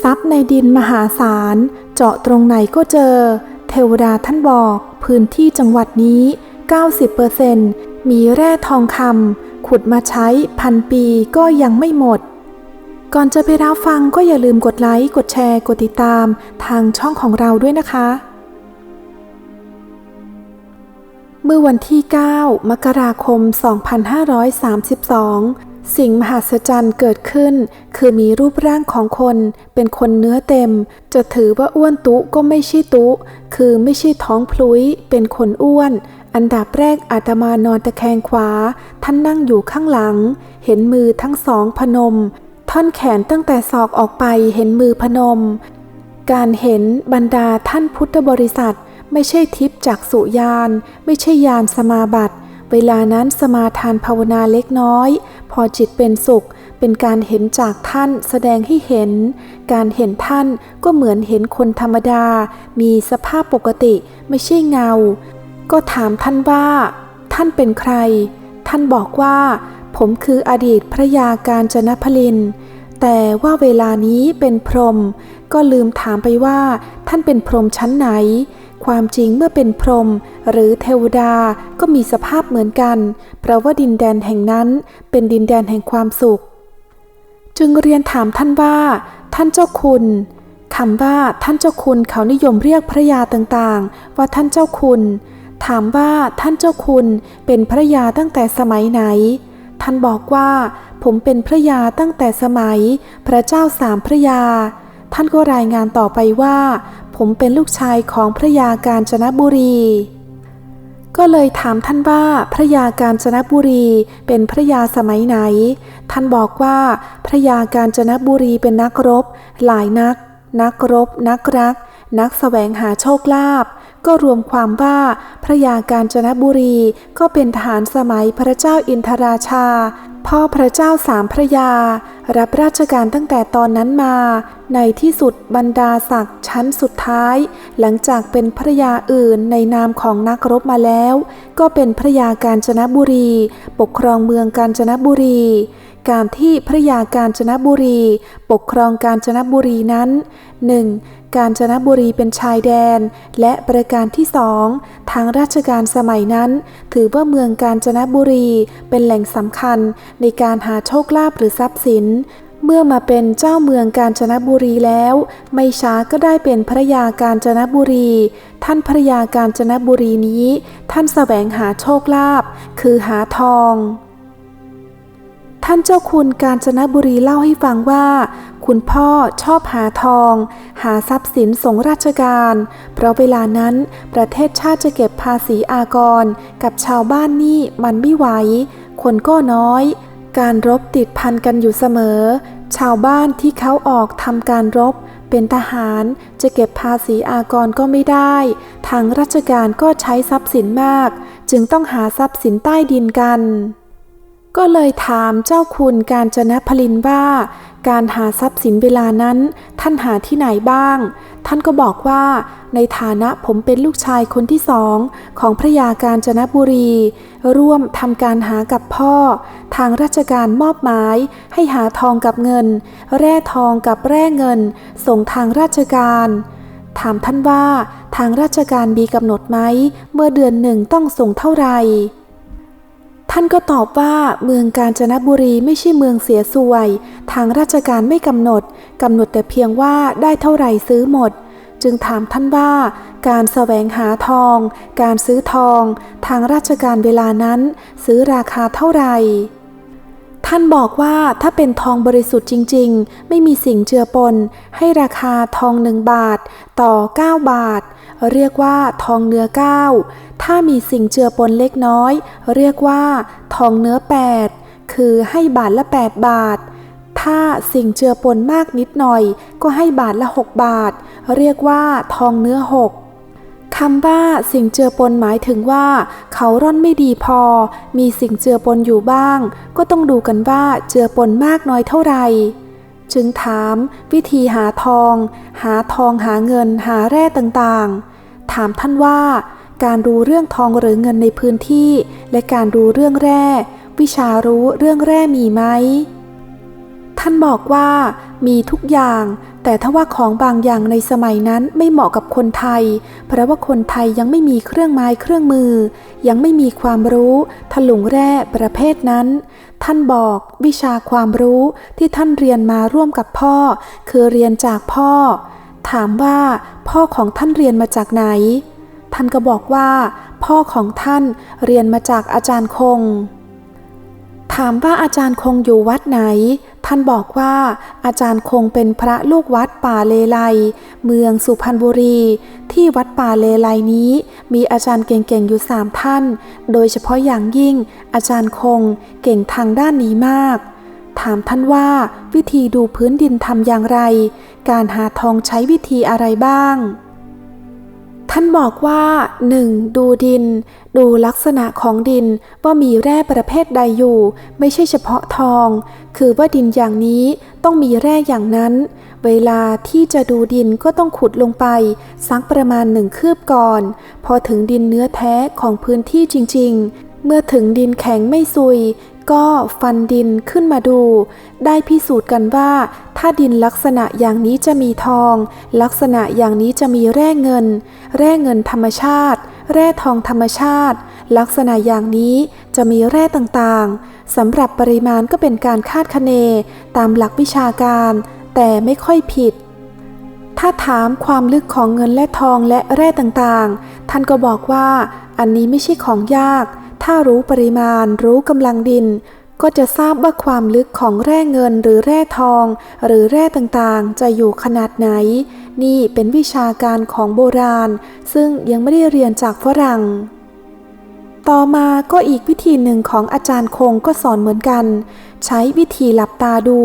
ทรัพย์ในดินมหาศาล เจาะตรงไหนก็เจอ เทวดาท่านบอกพื้นที่จังหวัดนี้ 90%มีแร่ทองคำขุดมาใช้พันปีก็ยังไม่หมด ก่อนจะไปรับฟังก็อย่าลืมกดไลค์ กดแชร์ กดติดตามทางช่องของเราด้วยนะคะ เมื่อวันที่ 9 มกราคม 2532 สิ่งมหัศจรรย์เกิดขึ้น คือมีรูปร่างของคน เป็นคนเนื้อเต็ม จะถือว่าอ้วนตุก็ไม่ใช่ตุ คือไม่ใช่ท้องพลุย เป็นคนอ้วน อันดับแรกอาตมานอนตะแคงขวา ท่านนั่งอยู่ข้างหลัง เห็นมือทั้งสองพนม ท่อนแขนตั้งแต่ศอกออกไปเห็นมือพนม การเห็นบรรดาท่านพุทธบริษัท ไม่ใช่ทิพจากสุยาน ไม่ใช่ยานสมาบัติเวลานั้นสมาทานภาวนาเล็กน้อย พอจิตเป็นสุขเป็นการเห็นจากท่านแสดงให้เห็น การเห็นท่านก็เหมือนเห็นคนธรรมดา มีสภาพปกติไม่ใช่เงา ก็ถามท่านว่า ท่านเป็นใคร ท่านบอกว่า ผมคืออดีตพระยาการจนพลิน แต่ว่าเวลานี้เป็นพรหมก็ลืมถามไปว่า ท่านเป็นพรหมชั้นไหน ความจริงเมื่อเป็นพรหมหรือเทวดาก็มีสภาพเหมือนกัน เพราะว่าดินแดนแห่งนั้นเป็นดินแดนแห่งความสุข จึงเรียนถามท่านว่า ท่านเจ้าคุณคำว่าท่านเจ้าคุณเขานิยมเรียกพระยาต่างๆ ว่าท่านเจ้าคุณ ถามว่าท่านเจ้าคุณเป็นพระยาตั้งแต่สมัยไหน ท่านบอกว่า ผมเป็นพระยาตั้งแต่สมัย พระเจ้าสามพระยา ท่านก็รายงานต่อไปว่า ผมเป็นลูกชายของพระยาการจนบุรี ก็เลยถามท่านว่าพระยาการจนบุรีเป็นพระยาสมัยไหน ท่านบอกว่าพระยาการจนบุรีเป็นนักรบ หลายนัก นักรบ นักรัก นักแสวงหาโชคลาภก็รวมความว่าพระยาการจนบุรีก็เป็นทหารสมัยพระเจ้าอินทราชา พ่อพระเจ้าสามพระยา รับราชการตั้งแต่ตอนนั้นมา ในที่สุดบรรดาศักดิ์ชั้นสุดท้าย หลังจากเป็นพระยาอื่นในนามของนักรบมาแล้ว ก็เป็นพระยาการจนบุรี ปกครองเมืองกาญจนบุรี การที่พระยาการจนบุรี ปกครองกาญจนบุรีนั้น 1. กาญจนบุรีเป็นชายแดน และประการที่สองทางราชการสมัยนั้น ถือว่าเมืองกาญจนบุรีเป็นแหล่งสำคัญในการหาโชคลาภหรือทรัพย์สินเมื่อมาเป็นเจ้าเมืองกาญจนบุรีแล้ว ไม่ช้าก็ได้เป็นพระยาการจนบุรี ท่านพระยาการจนบุรีนี้ ท่านแสวงหาโชคลาภคือหาทอง ท่านเจ้าคุณกาญจนบุรีเล่าให้ฟังว่า คุณพ่อชอบหาทอง หาทรัพย์สินส่งราชการ เพราะเวลานั้นประเทศชาติจะเก็บภาษีอากร กับชาวบ้านนี่มันไม่ไหว คนก็น้อย การรบติดพันกันอยู่เสมอ ชาวบ้านที่เขาออกทำการรบ เป็นทหารจะเก็บภาษีอากรก็ไม่ได้ ทางราชการก็ใช้ทรัพย์สินมาก จึงต้องหาทรัพย์สินใต้ดินกัน ก็เลยถามเจ้าคุณการจนพลินว่า การหาทรัพย์สินเวลานั้น ท่านหาที่ไหนบ้าง ท่านก็บอกว่าในฐานะผมเป็นลูกชายคนที่สองของพระยาการจนบุรี ร่วมทำการหากับพ่อ ทางราชการมอบหมายให้หาทองกับเงิน แร่ทองกับแร่เงิน ส่งทางราชการ ถามท่านว่าทางราชการมีกำหนดไหม เมื่อเดือนหนึ่งต้องส่งเท่าไหร่ ท่านก็ตอบว่าเมืองกาญจนบุรีไม่ใช่เมืองเสียสวย ทางราชการไม่กำหนดกำหนดแต่เพียงว่าได้เท่าไหร่ซื้อหมด จึงถามท่านว่า การแสวงหาทอง การซื้อทอง ทางราชการเวลานั้น ซื้อราคาเท่าไหร่ ท่านบอกว่าถ้าเป็นทองบริสุทธิ์จริง ๆ ไม่มีสิ่งเจือปน ให้ราคาทองหนึ่งบาท ต่อ 9 บาท เรียกว่าทองเนื้อ 9 ถ้ามีสิ่งเจือปนเล็กน้อย เรียกว่า ทองเนื้อ 8 คือให้บาทละ 8 บาท ถ้าสิ่งเจือปนมากนิดหน่อย ก็ให้บาทละ 6 บาท เรียกว่า ทองเนื้อ 6ำว่าสิ่งเจือปนหมายถึงว่า เขาร่อนไม่ดีพอ มีสิ่งเจือปนอยู่บ้าง ก็ต้องดูกันว่าเจือปนมากน้อยเท่าไหร่จึงถาม วิธีหาทอง หาทองหาเงินหาแร่ต่างๆ ถามท่านว่า การรู้เรื่องทองหรือเงินในพื้นที่ และการรู้เรื่องแร่ วิชารู้เรื่องแร่มีไหม ท่านบอกว่ามีทุกอย่าง แต่ถ้าว่าของบางอย่างในสมัยนั้นไม่เหมาะกับคนไทย เพราะว่าคนไทยยังไม่มีเครื่องไม้เครื่องมือ ยังไม่มีความรู้ถลุงแร่ประเภทนั้น ท่านบอกวิชาความรู้ที่ท่านเรียนมาร่วมกับพ่อ คือเรียนจากพ่อ ถามว่าพ่อของท่านเรียนมาจากไหน ท่านก็บอกว่า พ่อของท่านเรียนมาจากอาจารย์คง ถามว่าอาจารย์คงอยู่วัดไหน ท่านบอกว่าอาจารย์คงเป็นพระลูกวัดป่าเลไลเมืองสุพรรณบุรี ที่วัดป่าเลไลนี้ มีอาจารย์เก่งๆอยู่สามท่าน โดยเฉพาะอย่างยิ่ง อาจารย์คงเก่งทางด้านนี้มาก ถามท่านว่าวิธีดูพื้นดินทำอย่างไร การหาทองใช้วิธีอะไรบ้าง ท่านบอกว่า 1. ดูดิน ดูลักษณะของดินว่ามีแร่ประเภทใดอยู่ ไม่ใช่เฉพาะทอง คือว่าดินอย่างนี้ต้องมีแร่อย่างนั้น เวลาที่จะดูดินก็ต้องขุดลงไปสักประมาณหนึ่งคืบก่อน พอถึงดินเนื้อแท้ของพื้นที่จริง ๆ เมื่อถึงดินแข็งไม่ซุย ก็ฟันดินขึ้นมาดู ได้พิสูจน์กันว่า ถ้าดินลักษณะอย่างนี้จะมีทอง ลักษณะอย่างนี้จะมีแร่เงิน แร่เงินธรรมชาติ แร่ทองธรรมชาติ ลักษณะอย่างนี้จะมีแร่ต่างๆสำหรับปริมาณก็เป็นการคาดคะเน ตามหลักวิชาการ แต่ไม่ค่อยผิด ถ้าถามความลึกของเงินและทองและแร่ต่างๆ ท่านก็บอกว่า อันนี้ไม่ใช่ของยาก ถ้ารู้ปริมาณรู้กำลังดิน ก็จะทราบว่าความลึกของแร่เงินหรือแร่ทอง หรือแร่ต่างๆ จะอยู่ขนาดไหน นี่เป็นวิชาการของโบราณ ซึ่งยังไม่ได้เรียนจากฝรั่งต่อมาก็อีกวิธีหนึ่งของอาจารย์คงก็สอนเหมือนกัน ใช้วิธีหลับตาดู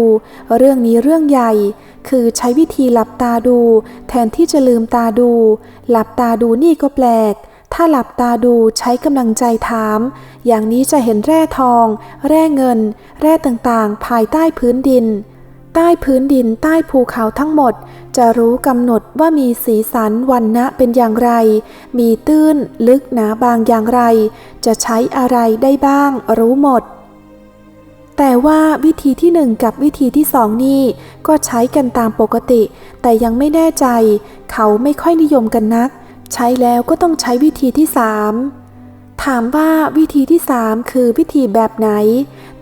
เรื่องนี้เรื่องใหญ่ คือใช้วิธีหลับตาดู แทนที่จะลืมตาดู หลับตาดูนี่ก็แปลก ถ้าหลับตาดูใช้กำลังใจถาม อย่างนี้จะเห็นแร่ทอง แร่เงิน แร่ต่างๆ ภายใต้พื้นดิน ใต้พื้นดินใต้ภูเขาทั้งหมด จะรู้กำหนดว่ามีสีสันวันนะเป็นอย่างไร มีตื้นลึกหนาบางอย่างไร จะใช้อะไรได้บ้าง รู้หมดแต่ว่าวิธีที่หนึ่งกับวิธีที่สองนี่ ก็ใช้กันตามปกติ แต่ยังไม่แน่ใจ เขาไม่ค่อยนิยมกันนัก ใช้แล้วก็ต้องใช้วิธีที่สามถามว่าวิธีที่สามคือวิธีแบบไหน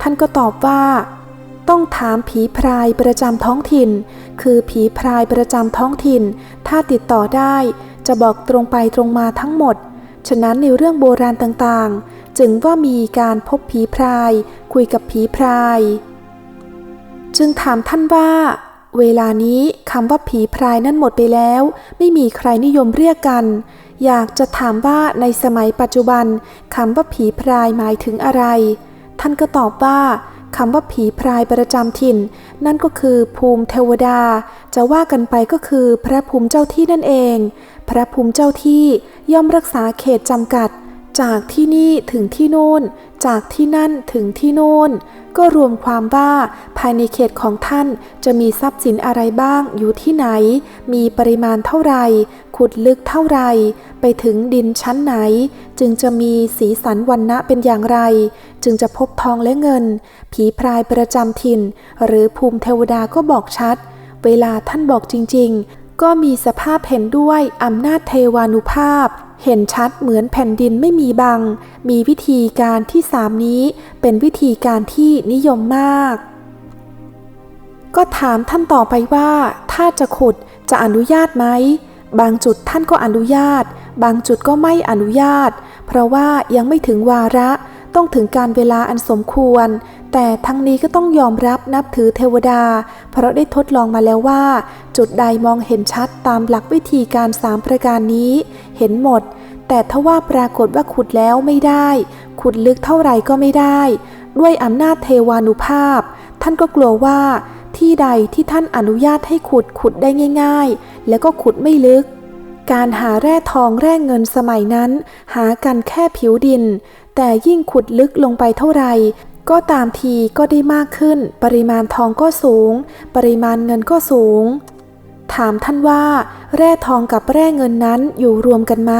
ท่านก็ตอบว่า ต้องถามผีพรายประจำท้องถิ่น คือผีพรายประจำท้องถิ่น ถ้าติดต่อได้จะบอกตรงไปตรงมาทั้งหมด ฉะนั้นในเรื่องโบราณต่างๆ จึงว่ามีการพบผีพราย คุยกับผีพราย จึงถามท่านว่า เวลานี้คำว่าผีพรายนั่นหมดไปแล้ว ไม่มีใครนิยมเรียกกัน อยากจะถามว่าในสมัยปัจจุบันคำว่าผีพรายหมายถึงอะไร ท่านก็ตอบว่าคำว่าผีพรายประจำถิ่น นั่นก็คือภูมิเทวดา จะว่ากันไปก็คือพระภูมิเจ้าที่นั่นเอง พระภูมิเจ้าที่ย่อมรักษาเขตจำกัด จากที่นี่ถึงที่โน่น จากที่นั่นถึงที่โน่น ก็รวมความว่าภายในเขตของท่านจะมีทรัพย์สินอะไรบ้างอยู่ที่ไหน มีปริมาณเท่าไร ขุดลึกเท่าไร ไปถึงดินชั้นไหน จึงจะมีสีสันวันนะเป็นอย่างไร จึงจะพบทองและเงิน ผีพรายประจำถิ่น หรือภูมิเทวดาก็บอกชัด เวลาท่านบอกจริง ๆ ก็มีสภาพเห็นด้วยอำนาจเทวานุภาพ เห็นชัดเหมือนแผ่นดินไม่มีบัง มีวิธีการที่สามนี้เป็นวิธีการที่นิยมมาก ก็ถามท่านต่อไปว่า ถ้าจะขุดจะอนุญาตไหม บางจุดท่านก็อนุญาต บางจุดก็ไม่อนุญาต เพราะว่ายังไม่ถึงวาระ ต้องถึงการเวลาอันสมควร แต่ทั้งนี้ก็ต้องยอมรับนับถือเทวดา เพราะได้ทดลองมาแล้วว่า จุดใดมองเห็นชัดตามหลักวิธีการสามประการนี้ เห็นหมด แต่ถ้าว่าปรากฏว่าขุดแล้วไม่ได้ ขุดลึกเท่าไหร่ก็ไม่ได้ ด้วยอำนาจเทวานุภาพ ท่านก็กลัวว่า ที่ใดที่ท่านอนุญาตให้ขุดขุดได้ง่าย ๆ แล้วก็ขุดไม่ลึกการหาแร่ทองแร่เงินสมัยนั้น หากันแค่ผิวดิน แต่ยิ่งขุดลึกลงไปเท่าไหร่ก็ตามทีก็ได้มากขึ้น ปริมาณทองก็สูง ปริมาณเงินก็สูง ถามท่านว่า แร่ทองกับแร่เงินนั้นอยู่รวมกันไหม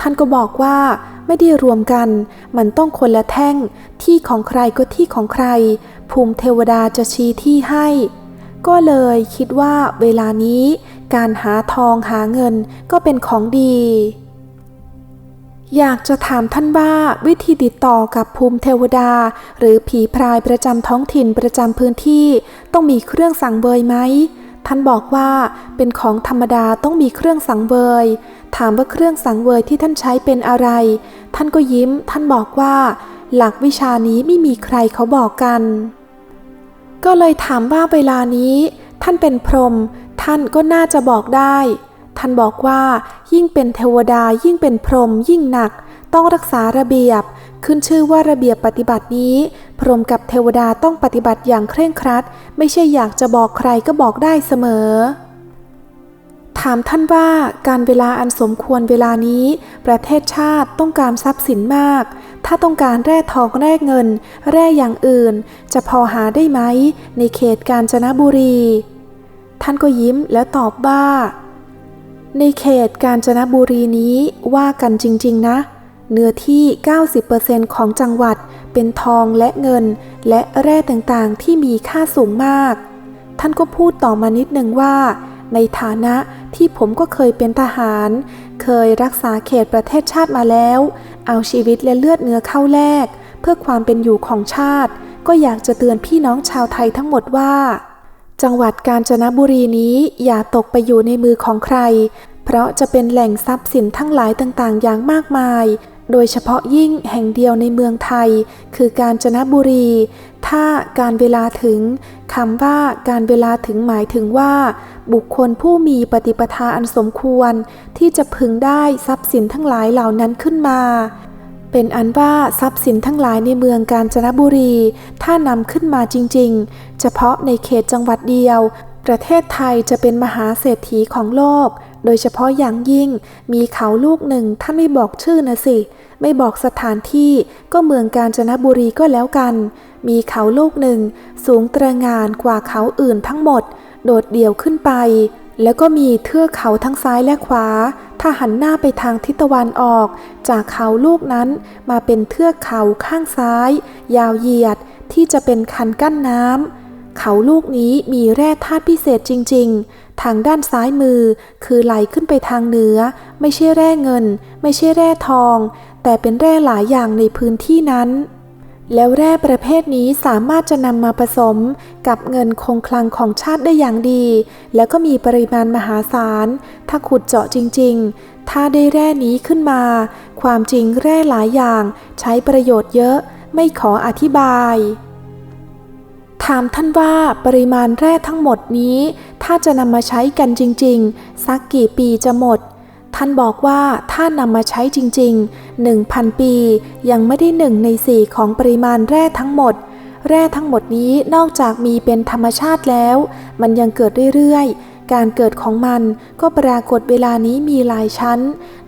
ท่านก็บอกว่าไม่ได้รวมกัน มันต้องคนละแท่ง ที่ของใครก็ที่ของใคร ภูมิเทวดาจะชี้ที่ให้ ก็เลยคิดว่าเวลานี้ การหาทองหาเงินก็เป็นของดี อยากจะถามท่านว่าวิธีติดต่อกับภูมิเทวดา หรือผีพรายประจำท้องถิ่นประจำพื้นที่ ต้องมีเครื่องสังเวยไหม ท่านบอกว่าเป็นของธรรมดาต้องมีเครื่องสังเวย ถามว่าเครื่องสังเวยที่ท่านใช้เป็นอะไร ท่านก็ยิ้ม ท่านบอกว่า หลักวิชานี้ไม่มีใครเขาบอกกัน ก็เลยถามว่าเวลานี้ ท่านเป็นพรหมท่านก็น่าจะบอกได้ ท่านบอกว่า ยิ่งเป็นเทวดายิ่งเป็นพรหมยิ่งหนัก ต้องรักษาระเบียบ ขึ้นชื่อว่าระเบียบปฏิบัตินี้ พรหมกับเทวดาต้องปฏิบัติอย่างเคร่งครัด ไม่ใช่อยากจะบอกใครก็บอกได้เสมอ ถามท่านว่าการเวลาอันสมควรเวลานี้ ประเทศชาติต้องการทรัพย์สินมาก ถ้าต้องการแร่ทองแร่เงิน แร่อย่างอื่น จะพอหาได้ไหมในเขตกาญจนบุรี ท่านก็ยิ้มแล้วตอบว่า ในเขตกาญจนบุรีนี้ว่ากันจริง ๆ นะ เนื้อที่ 90%ของจังหวัดเป็นทองและเงิน และแร่ต่างๆที่มีค่าสูงมาก ท่านก็พูดต่อมานิดนึงว่า ในฐานะที่ผมก็เคยเป็นทหาร เคยรักษาเขตประเทศชาติมาแล้ว เอาชีวิตและเลือดเนื้อเข้าแลกเพื่อความเป็นอยู่ของชาติ ก็อยากจะเตือนพี่น้องชาวไทยทั้งหมดว่า จังหวัดกาญจนบุรีนี้อย่าตกไปอยู่ในมือของใคร เพราะจะเป็นแหล่งทรัพย์สินทั้งหลายต่างๆ อย่างมากมาย โดยเฉพาะยิ่งแห่งเดียวในเมืองไทย คือกาญจนบุรี ถ้าการเวลาถึงคำว่าการเวลาถึงหมายถึงว่า บุคคลผู้มีปฏิปทาอันสมควร ที่จะพึงได้ทรัพย์สินทั้งหลายเหล่านั้นขึ้นมา เป็นอันว่าทรัพย์สินทั้งหลายในเมืองกาญจนบุรี ถ้านำขึ้นมาจริง ๆ เฉพาะในเขตจังหวัดเดียว ประเทศไทยจะเป็นมหาเศรษฐีของโลก โดยเฉพาะอย่างยิ่ง มีเขาลูกหนึ่งท่านไม่บอกชื่อนะสิ ไม่บอกสถานที่ก็เมืองกาญจนบุรีก็แล้วกัน มีเขาลูกหนึ่ง สูงตระงานกว่าเขาอื่นทั้งหมด โดดเดี่ยวขึ้นไป แล้วก็มีเทือกเขาทั้งซ้ายและขวา ถ้าหันหน้าไปทางทิศตะวันออก จากเขาลูกนั้นมาเป็นเทือกเขาข้างซ้าย ยาวเหยียดที่จะเป็นคันกั้นน้ำเขาลูกนี้มีแร่ธาตุพิเศษจริง ๆ ทางด้านซ้ายมือคือไหลขึ้นไปทางเหนือ ไม่ใช่แร่เงิน ไม่ใช่แร่ทอง แต่เป็นแร่หลายอย่างในพื้นที่นั้น แล้วแร่ประเภทนี้สามารถจะนำมาผสมกับเงินคงคลังของชาติได้อย่างดี แล้วก็มีปริมาณมหาศาล ถ้าขุดเจาะจริง ๆ ถ้าได้แร่นี้ขึ้นมา ความจริงแร่หลายอย่างใช้ประโยชน์เยอะ ไม่ขออธิบาย ถามท่านว่าปริมาณแร่ทั้งหมดนี้ ถ้าจะนำมาใช้กันจริง ๆ สักกี่ปีจะหมด ท่านบอกว่าถ้านำมาใช้จริง ๆ 1,000 ปี ยังไม่ได้หนึ่งในสี่ของปริมาณแร่ทั้งหมด แร่ทั้งหมดนี้นอกจากมีเป็นธรรมชาติแล้ว มันยังเกิดเรื่อยๆ การเกิดของมันก็ปรากฏเวลานี้มีหลายชั้น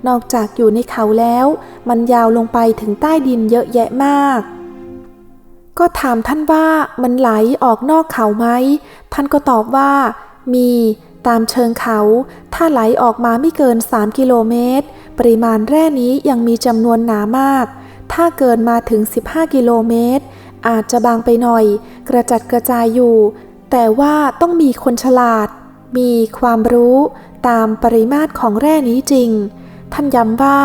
นอกจากอยู่ในเขาแล้ว มันยาวลงไปถึงใต้ดินเยอะแยะมากก็ถามท่านว่ามันไหลออกนอกเขาไหม ท่านก็ตอบว่า มี ตามเชิงเขา ถ้าไหลออกมาไม่เกิน 3 กิโลเมตร ปริมาณแร่นี้ยังมีจำนวนหนามาก ถ้าเกินมาถึง 15 กิโลเมตร อาจจะบางไปหน่อย กระจัดกระจายอยู่ แต่ว่าต้องมีคนฉลาด มีความรู้ตามปริมาตรของแร่นี้จริง ท่านย้ำว่า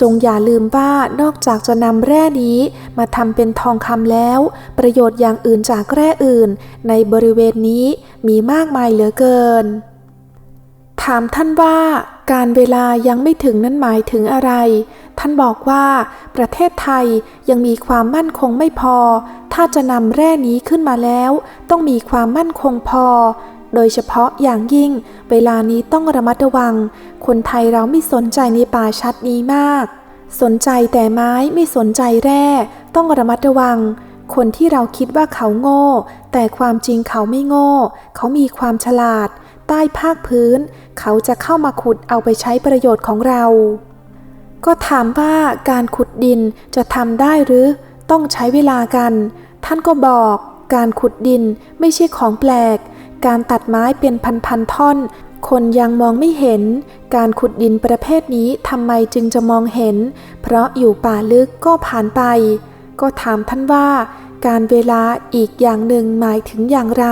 จงอย่าลืมว่านอกจากจะนำแร่นี้มาทำเป็นทองคำแล้ว ประโยชน์อย่างอื่นจากแร่อื่น ในบริเวณนี้มีมากมายเหลือเกิน ถามท่านว่าการเวลายังไม่ถึงนั้นหมายถึงอะไร ท่านบอกว่าประเทศไทยยังมีความมั่นคงไม่พอ ถ้าจะนำแร่นี้ขึ้นมาแล้ว ต้องมีความมั่นคงพอ โดยเฉพาะอย่างยิ่ง เวลานี้ต้องระมัดระวัง คนไทยเราไม่สนใจในป่าชัดนี้มาก สนใจแต่ไม้ไม่สนใจแร่ ต้องระมัดระวัง คนที่เราคิดว่าเขาโง่ แต่ความจริงเขาไม่โง่ เขามีความฉลาด ใต้ภาคพื้น เขาจะเข้ามาขุดเอาไปใช้ประโยชน์ของเรา ก็ถามว่าการขุดดินจะทำได้หรือ ต้องใช้เวลากัน ท่านก็บอก การขุดดินไม่ใช่ของแปลก การตัดไม้เป็นพันๆท่อน คนยังมองไม่เห็น การขุดดินประเภทนี้ทำไมจึงจะมองเห็น เพราะอยู่ป่าลึกก็ผ่านไป ก็ถามท่านว่า การเวลาอีกอย่างหนึ่งหมายถึงอย่างไร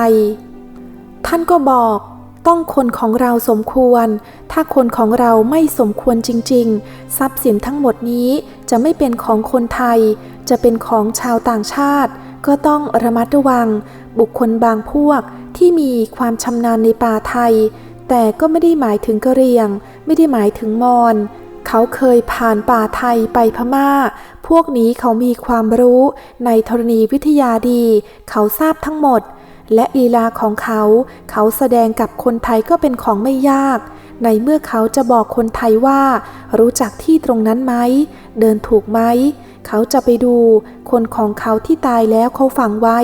ท่านก็บอก ต้องคนของเราสมควร ถ้าคนของเราไม่สมควรจริง ๆ ทรัพย์สินทั้งหมดนี้จะไม่เป็นของคนไทย จะเป็นของชาวต่างชาติ ก็ต้องระมัดระวัง บุคคลบางพวกที่มีความชำนาญในป่าไทย แต่ก็ไม่ได้หมายถึงกะเรียง ไม่ได้หมายถึงมอญเขาเคยผ่านป่าไทยไปพม่า พวกนี้เขามีความรู้ในธรณีวิทยาดี เขาทราบทั้งหมด และลีลาของเขา เขาแสดงกับคนไทยก็เป็นของไม่ยาก ในเมื่อเขาจะบอกคนไทยว่า รู้จักที่ตรงนั้นไหม เดินถูกไหม เขาจะไปดู คนของเขาที่ตายแล้วเขาฝังไว้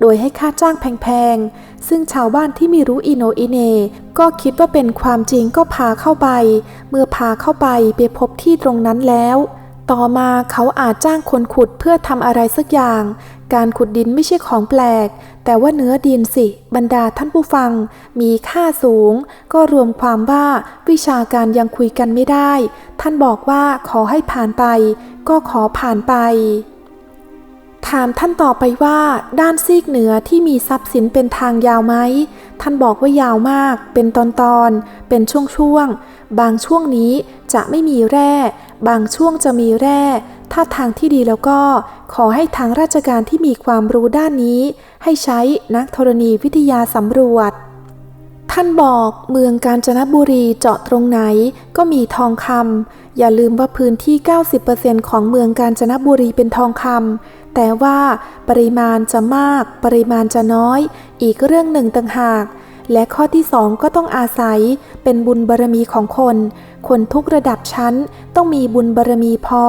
โดยให้ค่าจ้างแพงๆ ซึ่งชาวบ้านที่ไม่รู้อิโนอิเน ก็คิดว่าเป็นความจริงก็พาเข้าไป เมื่อพาเข้าไปไปพบที่ตรงนั้นแล้ว ต่อมาเขาอาจจ้างคนขุดเพื่อทำอะไรสักอย่าง การขุดดินไม่ใช่ของแปลก แต่ว่าเนื้อดินสิ บรรดาท่านผู้ฟัง มีค่าสูง ก็รวมความว่าวิชาการยังคุยกันไม่ได้ ท่านบอกว่าขอให้ผ่านไป ก็ขอผ่านไปถามท่านต่อไปว่าด้านซีกเหนือที่มีทรัพย์สินเป็นทางยาวไหม ท่านบอกว่ายาวมาก เป็นตอนๆเป็นช่วงๆบางช่วงนี้จะไม่มีแร่ บางช่วงจะมีแร่ ถ้าทางที่ดีแล้วก็ ขอให้ทางราชการที่มีความรู้ด้านนี้ ให้ใช้นักธรณีวิทยาสำรวจ ท่านบอกเมืองกาญจนบุรีเจาะตรงไหนก็มีทองคำอย่าลืมว่าพื้นที่ 90%ของเมืองกาญจนบุรีเป็นทองคำแต่ว่าปริมาณจะมาก ปริมาณจะน้อย อีกเรื่องหนึ่งต่างหาก และข้อที่สองก็ต้องอาศัยเป็นบุญบารมีของคน คนทุกระดับชั้นต้องมีบุญบารมีพอ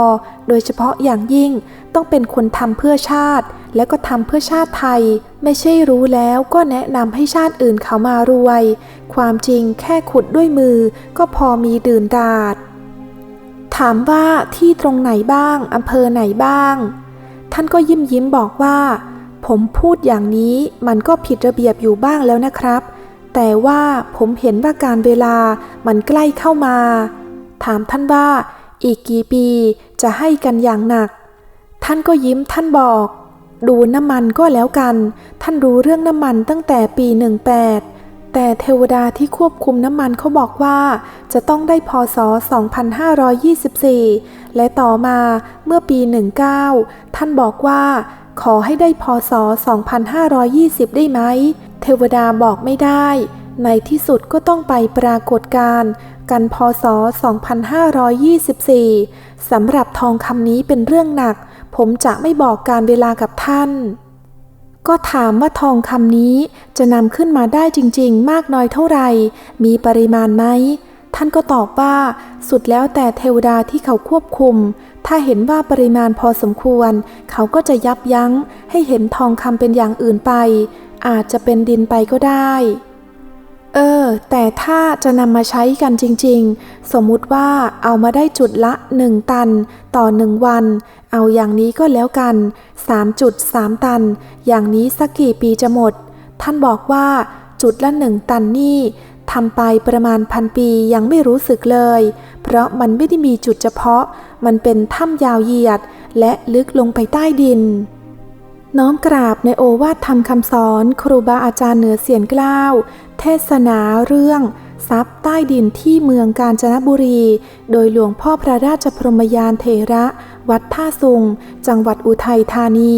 โดยเฉพาะอย่างยิ่งต้องเป็นคนทำเพื่อชาติ และก็ทำเพื่อชาติไทย ไม่ใช่รู้แล้วก็แนะนำให้ชาติอื่นเขามารวย ความจริงแค่ขุดด้วยมือก็พอมีดื่นดาด ถามว่าที่ตรงไหนบ้างอำเภอไหนบ้าง ท่านก็ยิ้มยิ้มบอกว่า ผมพูดอย่างนี้มันก็ผิดระเบียบอยู่บ้างแล้วนะครับ แต่ว่าผมเห็นว่าการเวลามันใกล้เข้ามา ถามท่านว่า อีกกี่ปีจะให้กันอย่างหนัก ท่านก็ยิ้มท่านบอก ดูน้ำมันก็แล้วกัน ท่านรู้เรื่องน้ำมันตั้งแต่ปี 18 แต่เทวดาที่ควบคุมน้ำมันเขาบอกว่า จะต้องได้พศ 2524 และต่อมาเมื่อปี 19 ท่านบอกว่า ขอให้ได้พศ 2520 ได้ไหม เทวดาบอกไม่ได้ ในที่สุดก็ต้องไปปรากฏการณ์กันพศ 2524 สำหรับทองคำนี้เป็นเรื่องหนัก ผมจะไม่บอกการเวลากับท่าน ก็ถามว่าทองคำนี้จะนำขึ้นมาได้จริง ๆ มากน้อยเท่าไหร่ มีปริมาณไหม ท่านก็ตอบว่า สุดแล้วแต่เทวดาที่เขาควบคุม ถ้าเห็นว่าปริมาณพอสมควร เขาก็จะยับยั้งให้เห็นทองคำเป็นอย่างอื่นไป อาจจะเป็นดินไปก็ได้ เออ แต่ถ้าจะนำมาใช้กันจริง ๆ สมมุติว่าเอามาได้จุดละ 1 ตัน ต่อ 1 วัน เอาอย่างนี้ก็แล้วกัน 3.3 ตัน อย่างนี้สักกี่ปีจะหมด ท่านบอกว่าจุดละ 1 ตันนี่ทำไปประมาณพันปียังไม่รู้สึกเลย เพราะมันไม่ได้มีจุดเฉพาะ มันเป็นถ้ำยาวเหยียด และลึกลงไปใต้ดิน น้อมกราบในโอวาทธรรมคำสอนครูบาอาจารย์เหนือเสียนกล้าว เทศนาเรื่อง ทรัพย์ใต้ดินที่เมืองกาญจนบุรี โดยหลวงพ่อพระราชพรมยานเถระ วัดท่าสุง จังหวัดอุทัยธานี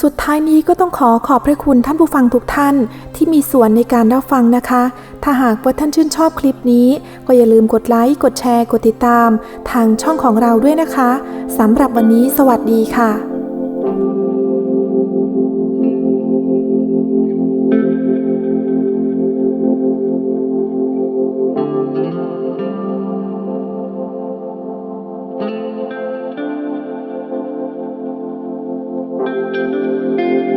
สุดท้ายนี้ก็ต้องขอขอบพระคุณท่านผู้ฟังทุกท่านที่มีส่วนในการรับฟังนะคะ ถ้าหากว่าท่านชื่นชอบคลิปนี้ ก็อย่าลืมกดไลค์กดแชร์กดติดตาม ทางช่องของเราด้วยนะคะสำหรับวันนี้ สวัสดีค่ะ Thank you.